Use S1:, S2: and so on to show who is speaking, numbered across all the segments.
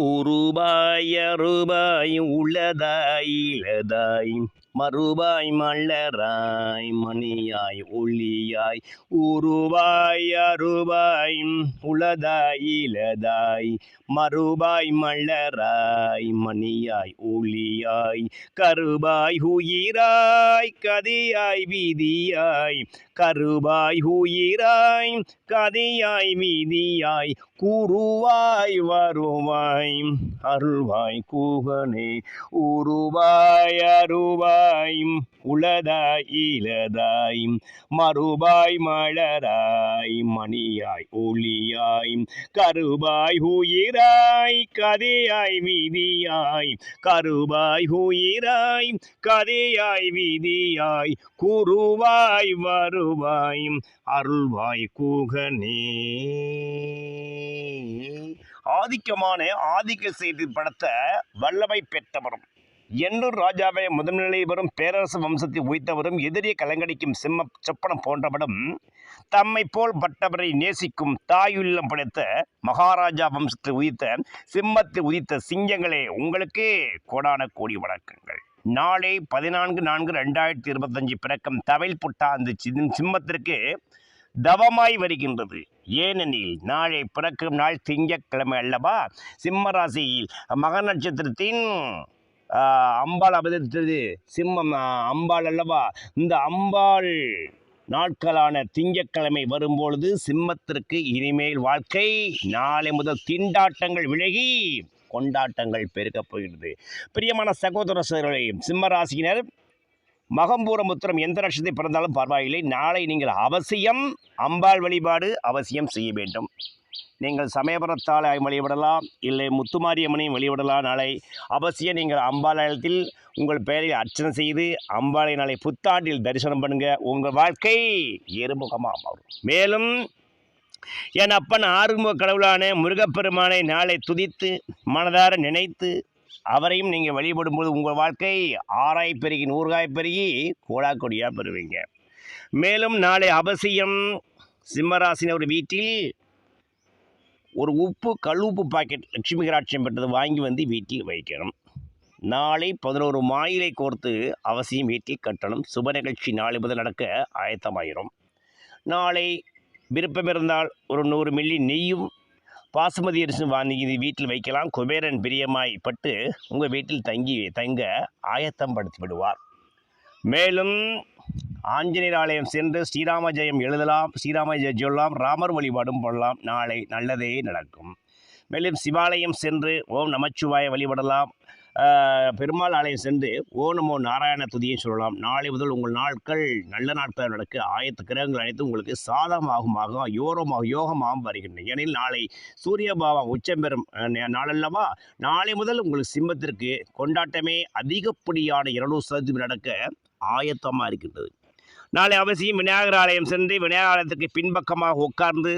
S1: உருபாய் ரூபாய் உள்ளதாய் இழதாய். மறுபாய் மலராய் மணியாய் ஒளியாய் உருவாய் அருவாய் உளதாய் இளதாய். மறுபாய் மலராய் மணியாய் ஒளியாய். கருபாய் உயிராய் கதியாய் வீதியாய். கருபாய் உயிராய் கதியாய் வீதியாய். கூறுவாய் வருவாய். அருள்வாய் கூகனே உருவாய் அருவாய். உளதாய் இளதாய் மறுபாய் மலராய் மணியாய் ஒளியாய் கருபாய் உயிராய் கதையாய் வீதியாய் கருபாய் உயிராய் கதையாய் வீதியாய் குருவாய் வருவாய் அருள்வாய் கூகனே. ஆதிக்கமான ஆதிக்க செய்தி படத்தை வல்லமை பெற்றவரும். எண்ணூர் ராஜாவை முதன்நிலை வரும் பேரரசு வம்சத்தை உய்த்தவரும் எதிரியை கலங்கடிக்கும் சிம்ம சொப்பனம் போன்றவரும் தம்மை போல் பட்டவரை நேசிக்கும் தாயுள்ளம் படைத்த மகாராஜா வம்சத்தை உதித்த சிம்மத்தை உதித்த சிங்கங்களே உங்களுக்கு கோடான கோடி வணக்கங்கள். நாளை பதினான்கு நான்கு ரெண்டாயிரத்தி இருபத்தஞ்சு பிறக்கம் தமிழ் புட்டாந்து சிம்மத்திற்கு தவமாய் வருகின்றது. ஏனெனில் நாளை பிறக்கும் நாள் திங்கக்கிழமை அல்லவா? சிம்மராசியில் மக நட்சத்திரத்தின் அம்பாள் அவதரித்தது சிம்மம் அம்பாள் அல்லவா? இந்த அம்பாள் நாட்களான திங்கக்கிழமை வரும்பொழுது சிம்மத்திற்கு இனிமேல் வாழ்க்கை. நாளை முதல் திண்டாட்டங்கள் விலகி கொண்டாட்டங்கள் பெருக்கப் போகிறது பிரியமான சகோதர சகோதரர்களே சிம்ம ராசியினர் மகம்பூரமுத்திரம் எந்த லட்சத்தை பிறந்தாலும் பரவாயில்லை. நாளை நீங்கள் அவசியம் அம்பாள் வழிபாடு அவசியம் செய்ய வேண்டும். நீங்கள் சமயபுரத்தால் வழிபடலாம் இல்லை முத்துமாரியம்மனையும் வழிபடலாம் நாளை. அவசியம் நீங்கள் அம்பாலயத்தில் உங்கள் பெயரை அர்ச்சனை செய்து அம்பாலை நாளை புத்தாண்டில் தரிசனம் பண்ணுங்க. உங்கள் வாழ்க்கை ஏறுமுகமாக மாறும் மேலும் என் அப்பன் ஆறுமுக கடவுளான முருகப்பெருமானை நாளை துதித்து மனதார நினைத்து அவரையும் நீங்கள் வழிபடும்போது உங்கள் வாழ்க்கை ஆராய் பெருகி நூறுகாய் பெருகி கோடாக்கொடியாக பெறுவீங்க. மேலும் நாளை அவசியம் சிம்மராசினர் வீட்டில் ஒரு உப்பு கழுப்பு பாக்கெட் லட்சுமி கராட்சியம் பெற்றது வாங்கி வந்து வீட்டில் வைக்கணும். நாளை பதினோரு மாயிலை கோர்த்து அவசியம் வீட்டில் கட்டணும். சுப நிகழ்ச்சி நாளை முதல் நடக்க ஆயத்தமாயிரும். நாளை விருப்பம் இருந்தால் ஒரு நூறு மில்லி நெய்யும் பாசுமதி அரிசியும் வாங்கி வீட்டில் வைக்கலாம். குபேரன் பிரியமாய் பட்டு உங்கள் வீட்டில் தங்கி தங்க ஆயத்தம் படுத்தி விடுவார். மேலும் ஆஞ்சநேயர் ஆலயம் சென்று ஸ்ரீராம ஜெயம் எழுதலாம் ஸ்ரீராம ஜெயம் சொல்லலாம் ராமர் வழிபாடும் பண்ணலாம். நாளை நல்லதே நடக்கும். மேலும் சிவாலயம் சென்று ஓம் நமச்சிவாய வழிபடலாம். பெருமாள் ஆலயம் சென்று ஓ நமோ நாராயண துதியை சொல்லலாம். நாளை முதல் உங்கள் நாட்கள் நல்ல நாட்கள் நடக்க ஆயத்து கிரகங்கள் அனைத்தும் உங்களுக்கு சாதகமாகுமாக யோரமாக யோகமாகவும் வருகின்றன. ஏனெனில் நாளை சூரிய பாவம் உச்சம் பெறும் நாளல்லவா? நாளை முதல் உங்களுக்கு சிம்மத்திற்கு கொண்டாட்டமே அதிகப்படியான இருநூறு சதவீதம் நடக்க ஆயத்தமாக இருக்கின்றது. நாளை அவசியம் விநாயகர் ஆலயம் சென்று விநாயகர் ஆலயத்துக்கு பின்பக்கமாக உட்கார்ந்து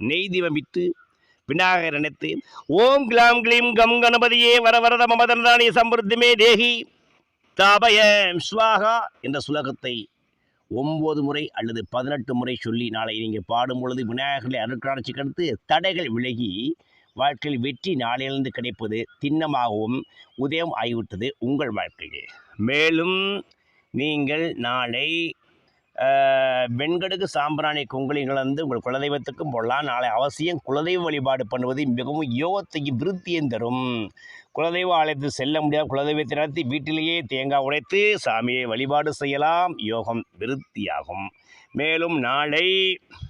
S1: நெய் தீபம் விட்டு விநாயகர் நினைத்து ஓம் கிளாம் கிளீம் கம் கணபதியே வர வரத மமதனதானிய சம்பிருத்திமே தேகி தாபய ஸ்வாகா என்ற சுலகத்தை ஒம்பது முறை அல்லது பதினெட்டு முறை சொல்லி நாளை நீங்கள் பாடும் பொழுது விநாயகர்களை அருட்காட்சி கடுத்து தடைகள் விலகி வாழ்க்கையில் வெற்றி நாளிலிருந்து கிடைப்பது திண்ணமாகவும் உதயம் ஆகிவிட்டது உங்கள் வாழ்க்கையில். மேலும் நீங்கள் நாளை வெண்கடுக்கு வெண்கடுகு சாம்பிராணி குங்குளிகள் வந்து உங்கள் குலதெய்வத்துக்கும் போடலாம். நாளை அவசியம் குலதெய்வ வழிபாடு பண்ணுவது மிகவும் யோகத்தையும் விருத்தியும் தரும். குலதெய்வ ஆலயத்துக்கு செல்ல முடியாத குலதெய்வத்தை நடத்தி வீட்டிலேயே தேங்காய் உடைத்து சாமியை வழிபாடு செய்யலாம். யோகம் விருத்தியாகும். மேலும் நாளை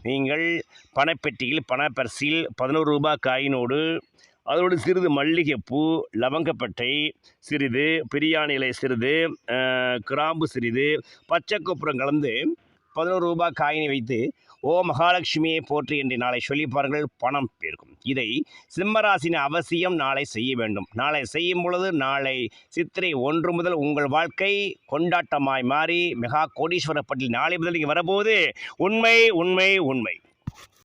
S1: நீங்கள் பணப்பெட்டியில் பணப்பரிசில் பதினோரு ரூபாய் காயினோடு அதோடு சிறிது மல்லிகைப்பூ லவங்கப்பட்டை சிறிது பிரியாணி இலை சிறிது கிராம்பு சிறிது பச்சை கொப்புரம் கலந்து பதினோரு ரூபாய் காயினை வைத்து ஓ மகாலட்சுமியை போற்றி என்று நாளை சொல்லி பாருங்கள் பணம் பெருக்கும். இதை சிம்மராசின அவசியம் நாளை செய்ய வேண்டும். நாளை செய்யும் பொழுது நாளை சித்திரை ஒன்று முதல் உங்கள் வாழ்க்கை கொண்டாட்டமாய் மாறி மெகா கோடீஸ்வரப்பட்டில் நாளை முதல் நீங்கள் வரபோது உண்மை உண்மை உண்மை.